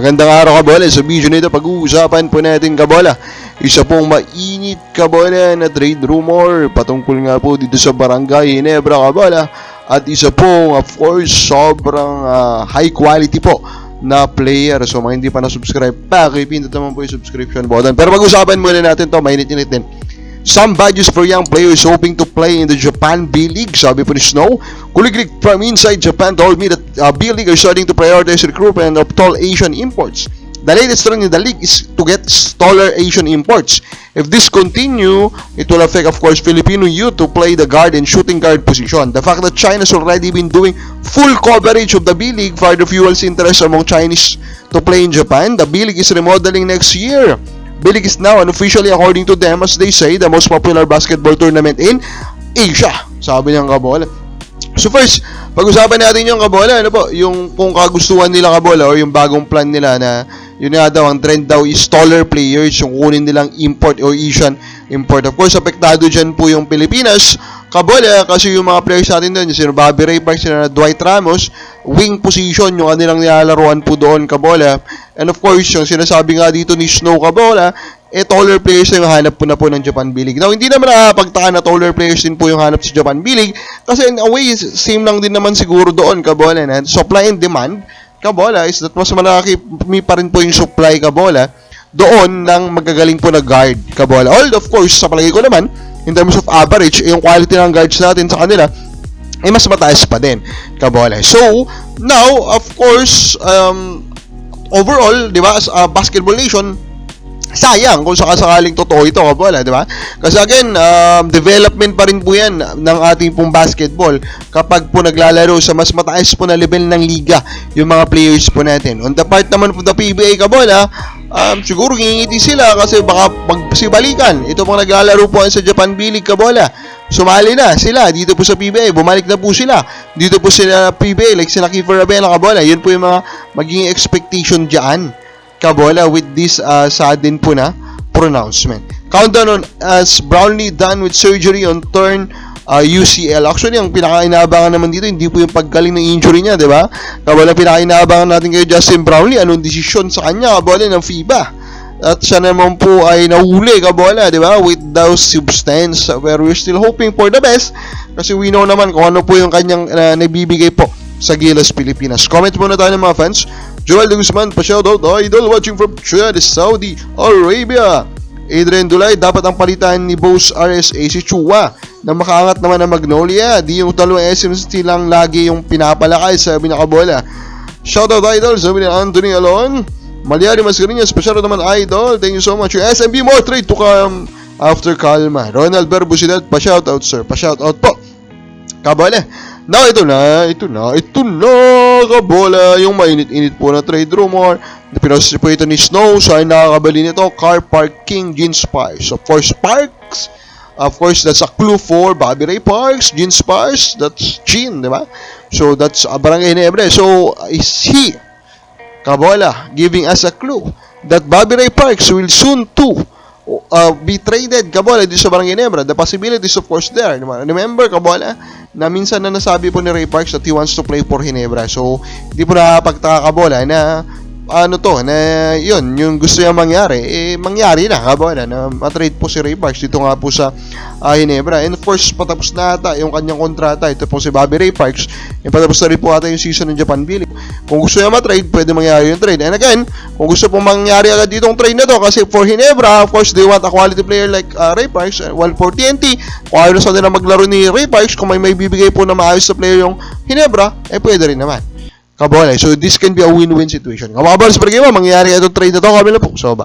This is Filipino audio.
Magandang araw kabola. Sa video nito pag-uusapan po natin kabola. Isa pong mainit kabola na trade rumor patungkol nga po dito sa Barangay Ginebra kabola. At isa pong of course sobrang ah, high quality po na player. So mga hindi pa na-subscribe pa, pindot naman po yung subscription button. Pero pag-usapan muna natin to, mainit-init din. Some badges for young players hoping to play in the Japan B-League, sabi po ni Snow. Kuliglig from inside Japan told me that uh, B-League are starting to prioritize recruitment of tall Asian imports. The latest trend in the league is to get taller Asian imports. If this continue, it will affect, of course, Filipino youth to play the guard and shooting guard position. The fact that China has already been doing full coverage of the B-League further fuels interest among Chinese to play in Japan. The B-League is remodeling next year. B-League is now unofficially, according to them, as they say, the most popular basketball tournament in Asia. Sabi niyang kabola. So first, pag-usapan natin yung kabola, ano po, yung kung kagustuhan nila kabola or yung bagong plan nila na yun nga daw, ang trend daw is taller players, yung kunin nilang import or Asian import. Of course, apektado dyan po yung Pilipinas. Kabola, kasi yung mga players natin doon, sino Bobby Ray Parks, sino Dwight Ramos, wing position yung kanilang nilalaruan po doon, Kabola. And of course, yung sinasabi nga dito ni Snow Kabola, eh, taller players yung hanap po na po ng Japan B-League. Now, hindi naman nakakapagtaka na taller players din po yung hanap sa Japan B-League kasi in a way, same lang din naman siguro doon, Kabola, na supply and demand, Kabola, is that mas malaki pa rin po yung supply, Kabola, doon ng magagaling po na guard, Kabola. All, of course, sa palagi ko naman, in terms of average, yung quality ng guards natin sa kanila, eh mas mataas pa din, Kabola. So, now, of course, um, overall, di ba, as a basketball nation, sayang kung sakasakaling totoo ito, kabola, di ba? Kasi again, um, development pa rin po yan ng ating pong basketball kapag po naglalaro sa mas mataas po na level ng liga yung mga players po natin. On the part naman po ng PBA, kabola, um, siguro ngingiti sila kasi baka magsibalikan. Ito pong naglalaro po sa Japan B-League, kabola. Sumali na sila dito po sa PBA, bumalik na po sila dito po sila PBA, like sila Kiefer Rabela, kabola. Yun po yung mga magiging expectation dyan Kabola with this uh, sudden po na pronouncement. Countdown on as Brownlee done with surgery on turn uh, UCL. Actually, ang pinaka-inaabangan naman dito, hindi po yung paggaling ng injury niya, di ba? Kabola, pinaka-inaabangan natin kay Justin Brownlee, anong desisyon sa kanya, kabola, ng FIBA. At siya naman po ay nahuli, kabola, di ba? With those substance, where we're still hoping for the best. Kasi we know naman kung ano po yung kanyang uh, nabibigay po sa Gilas Pilipinas. Comment muna tayo ng mga fans. Joel de Guzman, pa-shoutout, idol watching from Riyadh, Saudi Arabia. Adrian Dulay, dapat ang palitan ni Boss RSA si Chua na makaangat naman ng Magnolia. Di yung talong SMC lang lagi yung pinapalakay sabi na kabola. Shoutout idol, sabi ni Anthony Alon. Malyari Mascarinas, pa-shoutout naman idol. Thank you so much. Yung SMB more trade to come after Kalma. Ronald Berbusidat, pa-shoutout sir. Pa-shoutout po. Kabola. Now, ito na, ito na, ito na, kabola, yung mainit-init po na trade rumor. Pinoses po ito ni Snow, siya ay nakakabali nito, car parking, Gene Spice. Of course, Parks, of course, that's a clue for Bobby Ray Parks, Gene Spice, that's Gene, di ba? So, that's uh, Barangay Nebre. So, is he, kabola, giving us a clue that Bobby Ray Parks will soon too uh, be traded kabola dito sa Barangay Nebra. The possibility is of course there. Remember kabola na minsan na nasabi po ni Ray Parks that he wants to play for Ginebra. So, hindi po nakapagtaka kabola na ano to, na yun, yung gusto niya mangyari, eh, mangyari na, kabola, na matrade po si Ray Parks dito nga po sa uh, Ginebra. And of course, patapos na ata yung kanyang kontrata. Ito po si Bobby Ray Parks. Yung patapos na rin po ata yung season ng Japan B-League. Kung gusto niya matrade, pwede mangyari yung trade. And again, kung gusto pong mangyari agad ditong trade na to, kasi for Ginebra, of course, they want a quality player like uh, Ray Parks. Uh, while for TNT, kung ayaw na sa nila maglaro ni Ray Parks, kung may may bibigay po na maayos na player yung Ginebra, eh pwede rin naman. Kabola. So, this can be a win-win situation. Kamakabal sa pagkima, mangyayari itong trade na to, kami po. So, ba?